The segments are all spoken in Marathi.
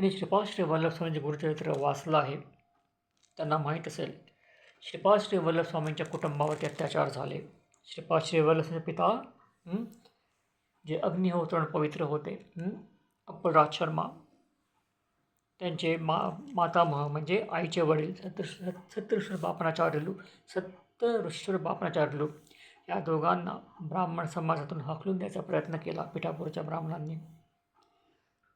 त्यांनी श्रीपाद श्री वल्लभ स्वामींचे गुरुचरित्र वाचलं आहे. त्यांना माहीत असेल श्रीपाद श्री वल्लभ स्वामींच्या कुटुंबावरती अत्याचार झाले. श्रीपाद श्री वल्लभ स्वामींचे पिता जे अग्निहोत्रण पवित्र होते अप्पल अप्पलराज शर्मा. त्यांचे मा मातामह म्हणजे आईचे वडील सत्तर सत्तरेश्वर बापणाचार्यलू सत्तरेश्वर बापणाचार्यलू या दोघांना ब्राह्मण समाजातून हकलून द्यायचा प्रयत्न केला पिठापूरच्या ब्राह्मणांनी.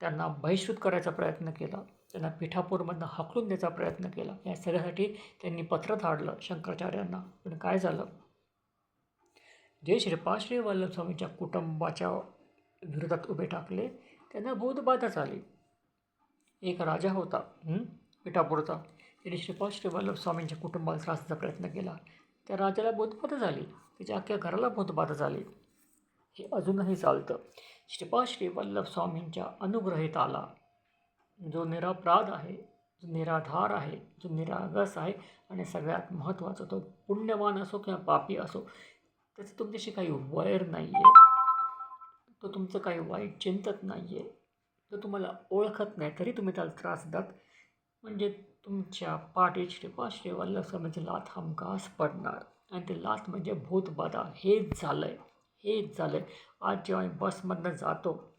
त्यांना बहिष्कृत करायचा प्रयत्न केला. त्यांना पिठापूरमधनं हकलून द्यायचा प्रयत्न केला. या सगळ्यासाठी त्यांनी पत्र धाडलं शंकराचार्यांना. पण काय झालं? जे श्रीपाश्री वल्लभ स्वामींच्या कुटुंबाच्या विरोधात उभे टाकले त्यांना बोधबाधा झाली एक राजा होता पिठापूरचा. त्याने श्रीपाश्री श्री वल्लभ स्वामींच्या कुटुंबाला त्रासचा प्रयत्न केला. त्या राजाला बोधबाधा झाली त्याच्या अख्ख्या घराला बोधबाधा झाली हे अजूनही चालतं. श्रीपाद श्रीवल्लभ स्वामींच्या स्वामींच्या अनुग्रहिताला जो निरापराध आहे जो निराधार आहे जो निरागस आहे आणि सगळ्यात महत्त्वाचा तो पुण्यवान असो किंवा पापी असो त्याचं तुमच्याशी काही वैर नाही आहे तो तुमचं काही वाईट चिंतत नाही आहे तो तुम्हाला ओळखत नाही तरी तुम्ही त्याला त्रास देतात. म्हणजे तुमच्या पाठी श्रीपाद श्री वल्लभ लाथ हमखास पडणार. आणि ते लाथ म्हणजे भूतबाधा हेच झालं आहे हेच झालं आहे आज जेव्हा मी बसमधनं जातो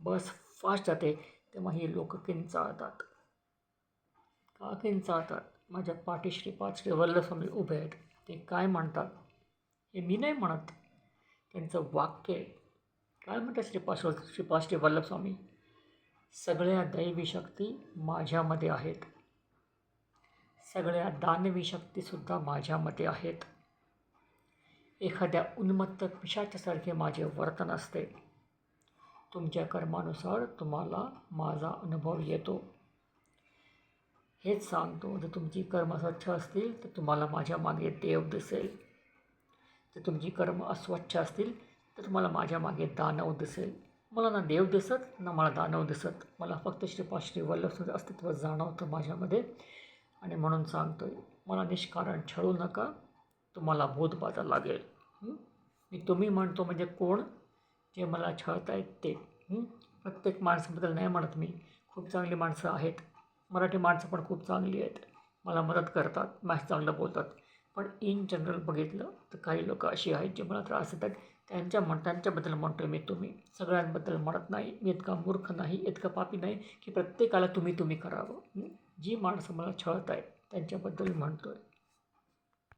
बस फास्ट जाते तेव्हा ही लोक किंचाळतात. का किंचाळतात? माझ्या पाठीश्री पाचशे श्री उभे आहेत. ते काय म्हणतात? हे मी नाही म्हणत. त्यांचं वाक्य आहे. काय म्हणतात श्रीपाद श्रीपाश्री वल्लभस्वामी श्री सगळ्या दैवी शक्ती माझ्यामध्ये आहेत. सगळ्या दानवी शक्तीसुद्धा माझ्यामध्ये आहेत. एखाद्या उन्मत्त पिशाच्यासारखे माझे वर्तन असते. तुमच्या कर्मानुसार तुम्हाला माझा अनुभव येतो. हेच सांगतो जर तुमची कर्म स्वच्छ असतील तर तुम्हाला माझ्या मागे देव दिसेल. जर तुमची कर्म अस्वच्छ असतील तर तुम्हाला माझ्या मागे दानव दिसेल. मला ना देव दिसत ना मला दानव दिसत. मला फक्त श्रीपा श्री वल्लभचं अस्तित्व जाणवतं माझ्यामध्ये. आणि म्हणून सांगतो मला निष्कारण छळू नका. तुम्हाला बोधबाधा लागेल. मी तुम्ही म्हणतो म्हणजे कोण? जे मला छळत आहेत ते प्रत्येक माणसाबद्दल नाही म्हणत मी. खूप चांगली माणसं आहेत. मराठी माणसं पण खूप चांगली आहेत. मला मदत करतात. माझं चांगलं बोलतात. पण इन जनरल बघितलं तर काही लोक अशी आहेत जे मला त्रास देतात. त्यांच्या म्हण त्यांच्याबद्दल म्हणतो मी तुम्ही. सगळ्यांबद्दल म्हणत नाही. मी इतका मूर्ख नाही इतका पापी नाही की प्रत्येकाला तुम्ही तुम्ही करावं जी माणसं मला छळत आहेत त्यांच्याबद्दल म्हणतो आहे